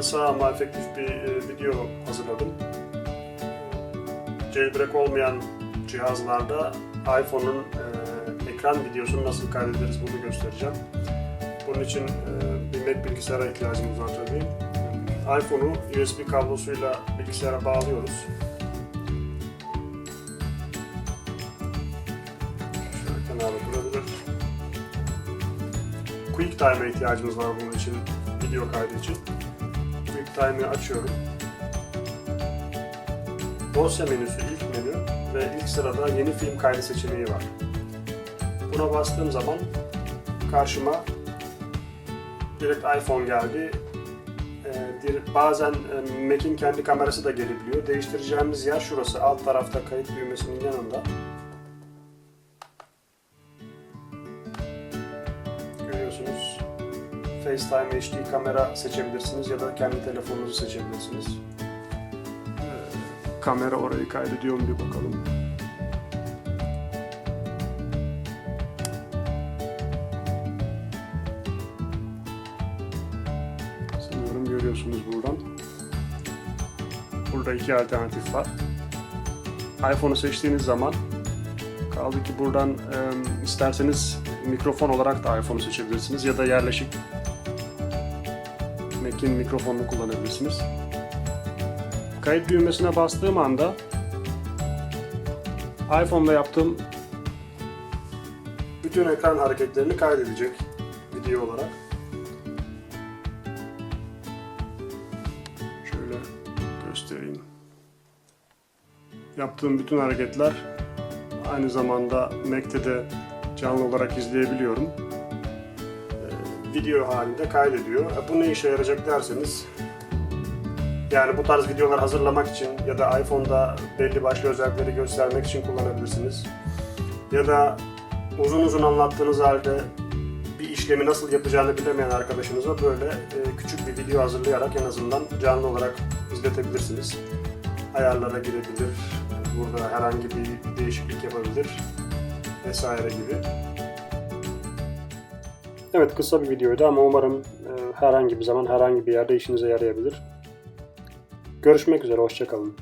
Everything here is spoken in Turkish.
kısa ama efektif bir e, video hazırladım. Jailbreak olmayan cihazlarda iPhone'un e, ekran videosunu nasıl kaydederiz bunu göstereceğim. Bunun için e, bir Mac bilgisayara ihtiyacımız var tabii. iPhone'u USB kablosuyla bilgisayara bağlıyoruz. Şöyle kenara durabilir. QuickTime'a ihtiyacımız var bunun için, video kaydı için. QuickTime'ı açıyorum. Dosya menüsü ilk menü ve ilk sırada yeni film kaydı seçeneği var. Buna bastığım zaman karşıma direkt iPhone geldi. Ee, bazen e, Mac'in kendi kamerası da gelebiliyor. Değiştireceğimiz yer şurası. Alt tarafta kayıt düğmesinin yanında. FaceTime HD kamera seçebilirsiniz ya da kendi telefonunuzu seçebilirsiniz. Ee, kamera orayı kaydediyor mu bir bakalım. Sanıyorum görüyorsunuz buradan. Burada iki alternatif var. iPhone'u seçtiğiniz zaman kaldı ki buradan e, isterseniz mikrofon olarak da iPhone'u seçebilirsiniz ya da yerleşik Mac'in mikrofonunu kullanabilirsiniz. Kayıt düğmesine bastığım anda iPhone'da yaptığım bütün ekran hareketlerini kaydedecek video olarak. Şöyle göstereyim. Yaptığım bütün hareketler aynı zamanda Mac'te de canlı olarak izleyebiliyorum. Video halinde kaydediyor. E, Bu ne işe yarayacak derseniz yani bu tarz videolar hazırlamak için ya da iPhone'da belli başlı özellikleri göstermek için kullanabilirsiniz. Ya da uzun uzun anlattığınız halde bir işlemi nasıl yapacağını bilemeyen arkadaşınıza böyle e, küçük bir video hazırlayarak en azından canlı olarak izletebilirsiniz. Ayarlara girebilir, burada herhangi bir değişiklik yapabilir vesaire gibi. Evet kısa bir videoydu ama umarım e, herhangi bir zaman herhangi bir yerde işinize yarayabilir. Görüşmek üzere, hoşçakalın.